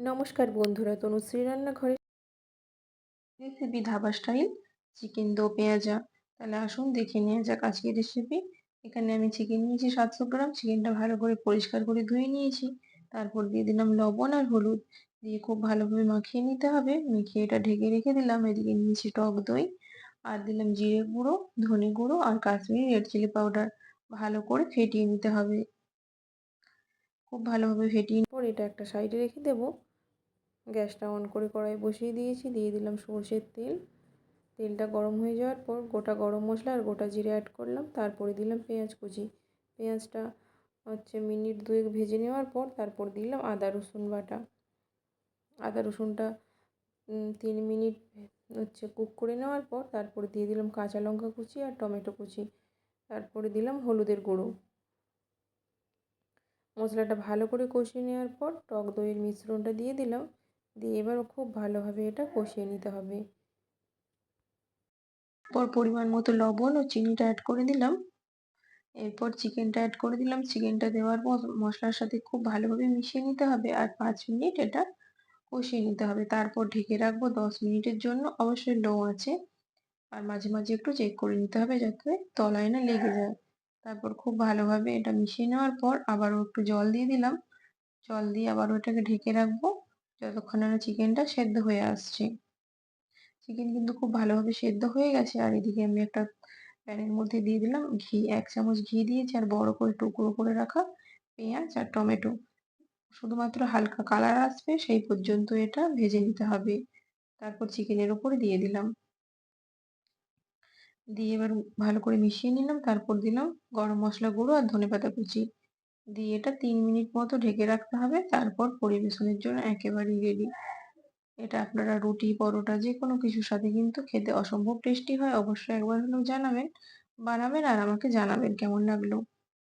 নমস্কার বন্ধুরা তনুশ্রী রান্নাঘরে রেসিপি ধাবা স্টাইল চিকেন দো পেঁয়াজা তাহলে আসুন দেখে নেওয়া যাক আজকের রেসিপি এখানে আমি চিকেন নিয়েছি সাতশো গ্রাম চিকেনটা ভালো করে পরিষ্কার করে ধুয়ে নিয়েছি। তারপর দিয়ে দিলাম লবণ আর হলুদ। দিয়ে খুব ভালোভাবে মাখিয়ে নিতে হবে। মেখিয়ে এটা ঢেকে রেখে দিলাম এদিকে নিয়েছি টক দই। আর দিলাম জিরে গুঁড়ো ধনে গুঁড়ো আর কাশ্মীরি রেড চিলি পাউডার ভালো করে ফেটিয়ে নিতে হবে। খুব ভালোভাবে ফেটিয়ে পর এটা একটা সাইডে রেখে দেবো। গ্যাসটা অন করে কড়াই বসিয়ে দিয়েছি, দিয়ে দিলাম সর্ষের তেল। তেলটা গরম হয়ে যাওয়ার পর গোটা গরম মশলা আর গোটা জিরে অ্যাড করলাম, তারপরে দিলাম পেঁয়াজ কুচি। পেঁয়াজটা হচ্ছে মিনিট দুয়েক ভেজে নেওয়ার পর তারপর দিলাম আদা, রসুন বাটা। আদা, রসুনটা তিন মিনিট হচ্ছে কুক করে নেওয়ার পর তারপরে দিয়ে দিলাম কাঁচা লঙ্কা কুচি আর টমেটো কুচি। তারপরে দিলাম হলুদের গুঁড়ো। মশলাটা ভালো করে কষিয়ে নেওয়ার পর টক দইয়ের মিশ্রণটা দিয়ে দিলাম। দিয়ে এবার খুব ভালোভাবে এটা কষিয়ে নিতে হবে। পর পরিমাণ মতো লবণ ও চিনিটা অ্যাড করে দিলাম। এরপর চিকেনটা অ্যাড করে দিলাম। চিকেনটা দেওয়ার পর মশলার সাথে খুব ভালোভাবে মিশিয়ে নিতে হবে আর পাঁচ মিনিট এটা কষিয়ে নিতে হবে। তারপর ঢেকে রাখব দশ মিনিটের জন্য। অবশ্যই লো আছে। আর মাঝে মাঝে একটু চেক করে নিতে হবে যাতে তলায় না লেগে যায়। তারপর খুব ভালোভাবে এটা মিশিয়ে নেওয়ার পর আবারও একটু জল দিয়ে দিলাম। জল দিয়ে আবারও ওটাকে ঢেকে রাখব। যতক্ষণ না চিকেনটা সেদ্ধ হয়ে আসছে। চিকেন কিন্তু খুব ভালোভাবে সেদ্ধ হয়ে গেছে আর এদিকে আমি একটা প্যানের মধ্যে দিয়ে দিলাম ঘি, এক চামচ ঘি দিয়েছি আর বড় করে টুকরো করে রাখা পেঁয়াজ আর টমেটো। শুধুমাত্র হালকা কালার আসবে সেই পর্যন্ত এটা ভেজে নিতে হবে। তারপর চিকেনের ওপরে দিয়ে দিলাম। দিয়ে এবার ভালো করে মিশিয়ে নিলাম, তারপর দিলাম গরম মশলা গুঁড়ো আর ধনেপাতা কুচি। দিয়ে এটা তিন মিনিট মতো ঢেকে রাখতে হবে। তারপর পরিবেশনের জন্য একেবারেই রেডি এটা আপনারা রুটি, পরোটা যে কোনো কিছুর সাথে কিন্তু খেতে অসম্ভব টেস্টি হয়। অবশ্যই একবার হলেও জানাবেন, বানাবেন আর আমাকে জানাবেন কেমন লাগল।